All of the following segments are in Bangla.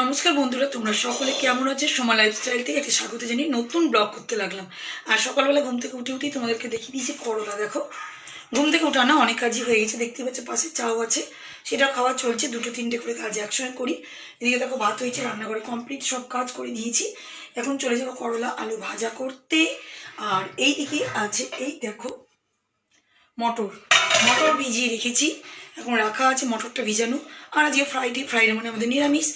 নমস্কার বন্ধুরা, তোমরা সকলে কেমন আছে? সোমা লাইফস্টাইল থেকে একটি স্বাগত জানিয়ে নতুন ব্লগ করতে লাগলাম। আর সকালবেলা ঘুম থেকে উঠে উঠেই তোমাদেরকে দেখিয়ে দিয়েছি করলা, দেখো। ঘুম থেকে উঠা না অনেক কাজই হয়ে গেছে, দেখতে পাচ্ছে পাশে চাও আছে, সেটা খাওয়া চলছে, দুটো তিনটে করে কাজ একসঙ্গে করি। এদিকে দেখো ভাত হয়েছে, রান্নাঘরে কমপ্লিট সব কাজ করে দিয়েছি। এখন চলে যাব করলা, আলু ভাজা করতে। আর এই দিকে আছে, এই দেখো মটর। মটর ভিজিয়ে রেখেছি। এখন রাখা আছে মটরটা ভিজানো। আর আজকে ফ্রাইডে ফ্রাইডে মানে আমাদের নিরামিষ।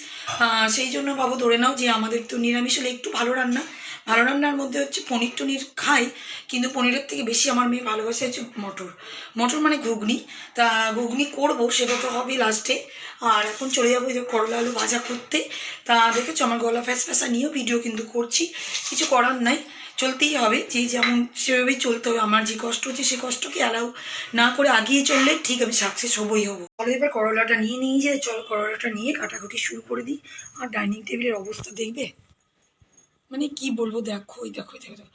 সেই জন্য বাবু ধরে নাও যে আমাদের তো নিরামিষ হলে একটু ভালো রান্না। ভালো রান্নার মধ্যে হচ্ছে পনির টনির খাই, কিন্তু পনিরের থেকে বেশি আমার মেয়ে ভালোবাসে হচ্ছে মটর। মটর মানে ঘুগনি। তা ঘুগনি করব, সেটা তো হবে লাস্টে আর এখন চলে যাব যে করলা আলু ভাজা করতে। তা দেখেছ আমার গলা ফ্যাস ফ্যাসা নিয়েও ভিডিও কিন্তু করছি। কিছু করার নাই। চলতেই হবে, যে যেমন সেভাবেই চলতে হবে। আমার যে কষ্ট হচ্ছে, সে কষ্টকে অ্যালাউ না করে আগিয়ে চললে ঠিক আমি সাকসেস হবই হব। চলো এবার করলাটা নিয়ে নিয়ে যে চলো করলাটা নিয়ে কাটাকুটি শুরু করে দিই। আর ডাইনিং টেবিলের অবস্থা দেখবে? মানে কি বলব, দেখো, এই দেখো দেখো।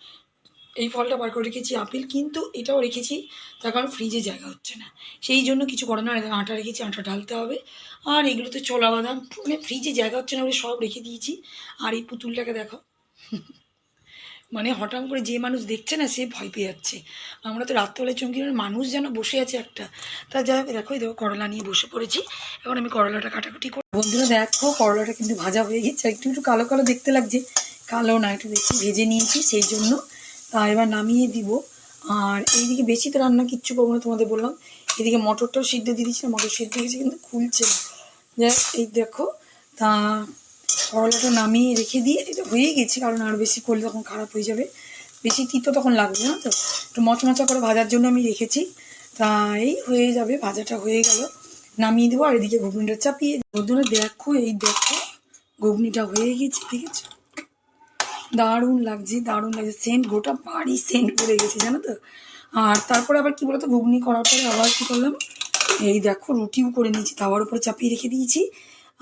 এই ফলটা বার করে রেখেছি আপেল, কিন্তু এটাও রেখেছি তার কারণ ফ্রিজে জায়গা হচ্ছে না। সেই জন্য কিছু করে না আটা রেখেছি, আটা ঢালতে হবে। আর এগুলো তো ছোলা বাদাম মানে ফ্রিজে জায়গা হচ্ছে না বলে সব রেখে দিয়েছি। আর এই পুতুলটাকে দেখো। মানে হঠাৎ করে যে মানুষ দেখছে না, সে ভয় পেয়ে যাচ্ছে। আমরা তো রাত্রেবেলায় চমকি মানে মানুষ যেন বসে আছে একটা। তা যাই হোক, দেখো দেখো, করলা নিয়ে বসে পড়েছি। এখন আমি করলাটা কাটাকুটি করি বন্ধুরা, দেখো, করলাটা কিন্তু ভাজা হয়ে গেছে। একটু একটু কালো কালো দেখতে লাগছে। কালো না, একটু বেশি ভেজে নিয়েছি সেই জন্য। তা এবার নামিয়ে দিব। আর এইদিকে বেশি তো রান্না কিচ্ছু করব না, তোমাদের বললাম। এদিকে মটরটাও সিদ্ধ দিয়ে দিচ্ছি মটর সিদ্ধ গেছে কিন্তু খুলছে না। যাই এই দেখো, তা করলাটা নামিয়ে রেখে দিয়ে এটা হয়ে গেছে, কারণ আর বেশি করলে তখন খারাপ হয়ে যাবে। বেশি তিতো তখন লাগবে না তো? একটু মচমচা করে ভাজার জন্য আমি রেখেছি। তা এই হয়ে যাবে, ভাজাটা হয়ে গেল। নামিয়ে দেবো, আর এদিকে ঘুগনিটা চাপিয়ে বন্ধুরা, দেখো, এই দেখো, ঘুগনিটা হয়ে গেছে ঠিক আছে দারুণ লাগছে দারুণ লাগছে। সেন্ট, গোটা বাড়ি সেন্ট করে গেছে, জানো তো? আর তারপরে আবার কি বলতো, ঘুগনি করার পরে আবার কি করলাম? এই দেখো, রুটিও করে নিয়েছি, তাওয়ার উপরে চাপিয়ে রেখে দিয়েছি।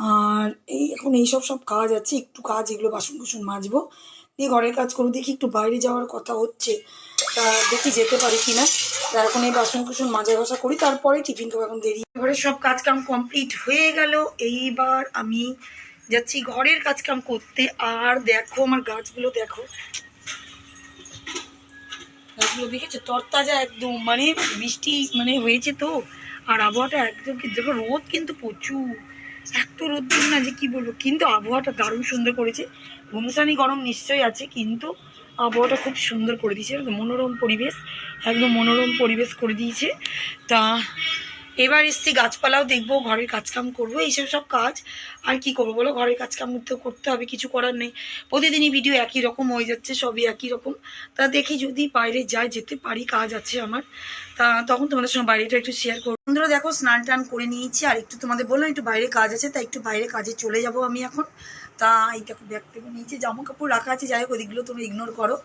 আর এই এখন এইসব সব কাজ আছে, একটু কাজ এগুলো বাসন কুসন মাজবো। দিয়ে ঘরের কাজ করব, দেখি একটু বাইরে যাওয়ার কথা হচ্ছে, তা দেখি যেতে পারি কি না তা এখন এই বাসন কুসন মাজা ঘষা করি, তারপরে টিফিন খাব, এখন দেরি। ঘরের সব কাজকাম কমপ্লিট হয়ে গেল, এইবার আমি যাচ্ছি ঘরের কাজকাম করতে। আর দেখো আমার গাছগুলো দেখো। গাছগুলো দেখেছ? তরতাজা একদম মানে বৃষ্টি মানে হয়েছে তো। আর আবহাওয়াটা একদম দেখো রোদ কিন্তু প্রচুর। এত রোদ্দুর না যে কি বলব, কিন্তু আবহাওয়াটা দারুণ সুন্দর করেছে। ঘুমসানি গরম নিশ্চয়ই আছে, কিন্তু আবহাওয়াটা খুব সুন্দর করে দিয়েছে মনোরম পরিবেশ, একদম মনোরম পরিবেশ করে দিয়েছে। তা এবার এসছি গাছপালাও দেখব, ঘরের কাজকাম করব, এইসব সব কাজ। আর কি করব বলো, ঘরের কাজকাম তো করতে হবে, কিছু করার নেই। প্রতিদিনই ভিডিও একই রকম হয়ে যাচ্ছে, সবই একই রকম। তা দেখি যদি বাইরে যাই, যেতে পারি, কাজ আছে আমার। তা তখন তোমাদের সঙ্গে বাইরেটা একটু শেয়ার বন্ধুরা, দেখো, স্নান টান করে নিয়েছি। আর একটু তোমাদের বললাম, একটু বাইরে কাজ আছে, তাই একটু বাইরে কাজে চলে যাব আমি এখন। তা এই দেখো ব্যাগ থেকে নিচে জামা কাপড় রাখা আছে, যাই হোক, ওদিকগুলো তোমরা ইগনোর করো।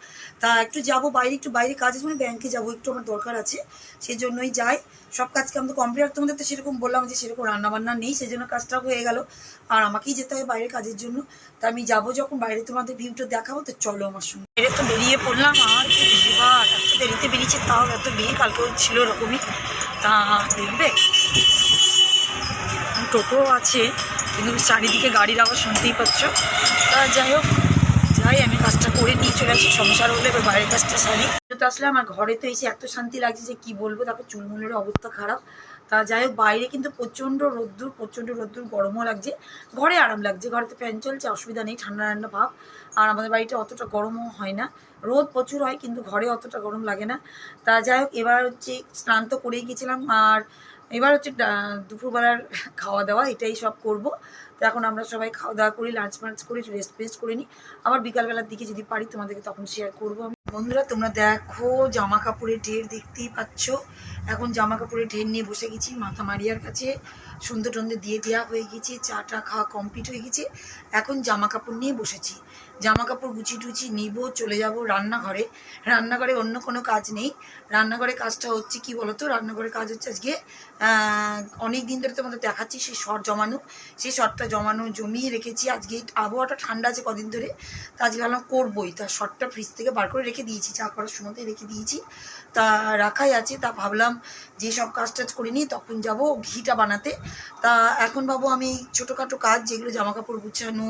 তা একটু যাব বাইরে, একটু বাইরে কাজ আছে মানে ব্যাংকে যাব, একটু আমার দরকার আছে সেই জন্যই যাই। সব কাজকে আমি তো কমপ্লিট তোমাদের তো সেরকম বললাম যে সেরকম রান্নাবান্না নেই সেই জন্য কাজটা হয়ে গেল। আর আমাকেই যেতে হবে বাইরের কাজের জন্য। তা আমি যাব যখন বাইরে তোমাদের ভিউটা দেখাবো, তো চলো আমার সঙ্গে। বাইরে তো বেরিয়ে পড়লাম আর এবার এত দেরিতে বেরিয়েছে, তাও এত বেরিয়ে কালকে ছিল ওরকমই তা দেখবে, টোটো আছে, কিন্তু চারিদিকে গাড়ির আবার শুনতেই পাচ্ছ। তা যাই হোক, যাই, আমি কাজটা করে নিয়ে চলে আসি, সংসার হলে এবার বাইরের কাজটা সারি। তো আসলে আমার ঘরে তো এসে এত শান্তি লাগছে যে কি বলব? তারপর চুলমুলের অবস্থা খারাপ। তা যাই হোক, বাইরে কিন্তু প্রচণ্ড রোদ্দুর প্রচণ্ড রোদ্দুর, গরমও লাগছে। ঘরে আরাম লাগছে, ঘরে তো ফ্যান চলছে, অসুবিধা নেই, ঠান্ডা ঠান্ডা ভাব। আর আমাদের বাড়িটা অতটা গরমও হয় না। রোদ প্রচুর হয়, কিন্তু ঘরে অতটা গরম লাগে না। তা যাই হোক, এবার হচ্ছে স্নান তো করেই গেছিলাম। আর এবার হচ্ছে দুপুরবেলার খাওয়া দাওয়া, এটাই সব করব। তো এখন আমরা সবাই খাওয়া দাওয়া করি লাঞ্চ ফাঞ্চ করি রেস্ট ফেস্ট করে নিই। আবার বিকালবেলার দিকে যদি পারি তোমাদেরকে তখন শেয়ার করব বন্ধুরা তোমরা দেখো জামা কাপড়ের ঢের দেখতেই পাচ্ছ। এখন জামা কাপড়ের ঢের নিয়ে বসে গেছি, মাথা মারিয়ার কাছে সুন্দর টন্ধে দিয়ে দেওয়া হয়ে গেছে, চাটা খাওয়া কমপ্লিট হয়ে গেছে, এখন জামা কাপড় নিয়ে বসেছি। জামা কাপড় গুছি টুচি নিব, চলে যাব রান্নাঘরে। রান্নাঘরে অন্য কোনো কাজ নেই। রান্নাঘরে কাজটা হচ্ছে কি বলতো? রান্নাঘরে কাজ হচ্ছে আজকে অনেক দিন ধরে তোমাদের দেখাচ্ছি সেই শট জমানো। সেই শটটা জমানো, জমিয়ে রেখেছি। আজকে আবহাওয়াটা ঠান্ডা আছে কদিন ধরে। তা আজকে ভাবলাম করবোই। তা শটটা ফ্রিজ থেকে বার করে রেখে দিয়েছি, চা করার সময়তে রেখে দিয়েছি। তা রাখাই আছে, তা ভাবলাম যে সব কাজ টাজ করে নিই তখন যাব ঘিটা বানাতে। তা এখন ভাবো আমি ছোটোখাটো কাজ যেগুলো জামা কাপড় গুছানো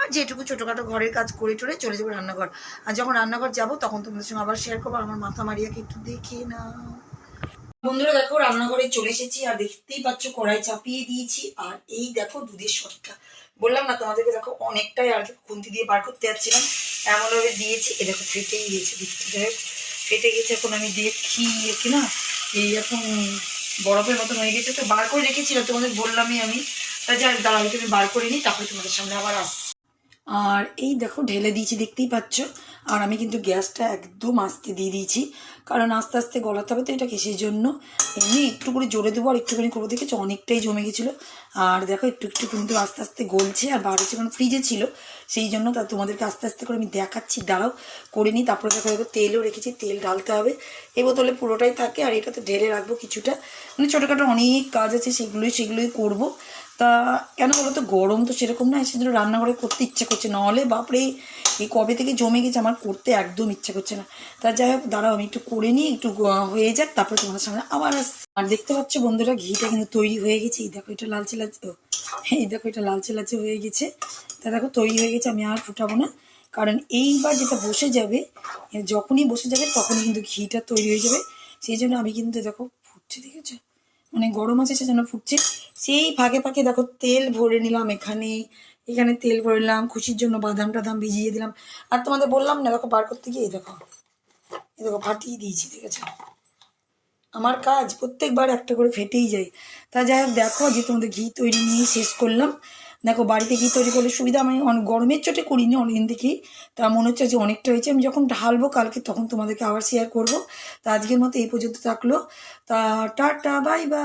আর যেটুকু ছোটোখাটো ঘরের কাজ করে টোরে চলে যাব রান্নাঘর। আর যখন রান্নাঘর যাব তখন তোমাদের সঙ্গে আবার শেয়ার করব আমার মাথা মারিয়াকে একটু দেখে না বন্ধুরা দেখো, রান্নাঘরে চলে এসেছি আর দেখতেই পাচ্ছ কড়াই চাপিয়ে দিয়েছি। আর এই দেখো দুধের শটটা। বললাম না, তোমাদেরকে দেখো অনেকটাই আর খুন্তি দিয়ে বার করতে যাচ্ছিলাম। এমনভাবে দিয়েছি। এ দেখো ফেটেই গিয়েছে দুধটা। দেখ ফেটে গেছে, এখন আমি দেখি একে না এই এখন বরফের মতন হয়ে গেছে, তো বার করে রেখেছিল তোমাদের বললামই আমি। তা যাই দাঁড়ালে তুমি বার করে নিই, তারপরে তোমাদের সামনে আবার আসছি। আর এই দেখো, ঢেলে দিয়েছি, দেখতেই পাচ্ছ। আর আমি কিন্তু গ্যাসটা একদম আস্তে দিয়ে দিয়েছি। কারণ আস্তে আস্তে গলাতে হবে তো এটা কিসের জন্য এমনি একটু করে জোরে দেবো আর একটুখানি করব। দেখেছ অনেকটাই জমে গেছিল। আর দেখো একটু একটু কিন্তু আস্তে আস্তে গলছে আর বার হচ্ছে কারণ ফ্রিজে ছিল। সেই জন্য তা তোমাদেরকে আস্তে আস্তে করে আমি দেখাচ্ছি। দাঁড়াও, করে নিই। তারপরে দেখো দেখো, তেলও রেখেছি। তেল ঢালতে হবে। এ বোতলে পুরোটাই থাকে আর এটা তো ঢেলে রাখব কিছুটা। মানে ছোটোখাটো অনেক কাজ আছে, সেগুলোই সেগুলোই করব। তা কেন বলো তো, গরম তো সেরকম না সেজন্য রান্নাঘরে করতে ইচ্ছে করছে। নাহলে বাপরে এই কবে থেকে জমে গেছে আমার করতে একদম ইচ্ছে করছে না। তা যাই হোক, দাঁড়াও, আমি একটু করে নিই একটু হয়ে যাক, তারপরে তোমাদের সামনে আবার আর দেখতে পাচ্ছ বন্ধুরা, ঘিটা কিন্তু তৈরি হয়ে গেছে। এই দেখো, এটা লালচে লালচে এই দেখো, এটা লালচে লালচে হয়ে গেছে। তা দেখো, তৈরি হয়ে গেছে, আমি আর ফুটাবো না। কারণ এইবার যেটা বসে যাবে যখনই বসে যাবে, তখনই কিন্তু ঘিটা তৈরি হয়ে যাবে। সেই জন্য আমি কিন্তু, দেখো, ফুটছে, দেখেছ? মানে গরম আছে সেজন্য ফুটছে। সেই ফাঁকে ফাঁকে, দেখো, তেল ভরে নিলাম এখানে। এখানে তেল ভরে নিলাম, খুশির জন্য বাদাম টাদাম ভিজিয়ে দিলাম। আর তোমাদের বললাম না, দেখো, বার করতে গিয়ে দেখো। এই দেখো ফাটিয়ে দিয়েছি দেখেছ আমার কাজ প্রত্যেকবার একটা করে ফেটেই যায়। তা যাই হোক, দেখো যে তোমাদের ঘি তৈরি নিয়ে শেষ করলাম। দেখো বাড়িতে ঘি তৈরি করলে সুবিধা, আমি অনেক গরমের চোটে করিনি অনেকদিন থেকেই। তা মনে হচ্ছে যে অনেকটা হয়েছে। আমি যখন ঢালবো কালকে, তখন তোমাদেরকে আবার শেয়ার করব। তা আজকের মতো এই পর্যন্ত থাকল। তা টাটা বাই বাই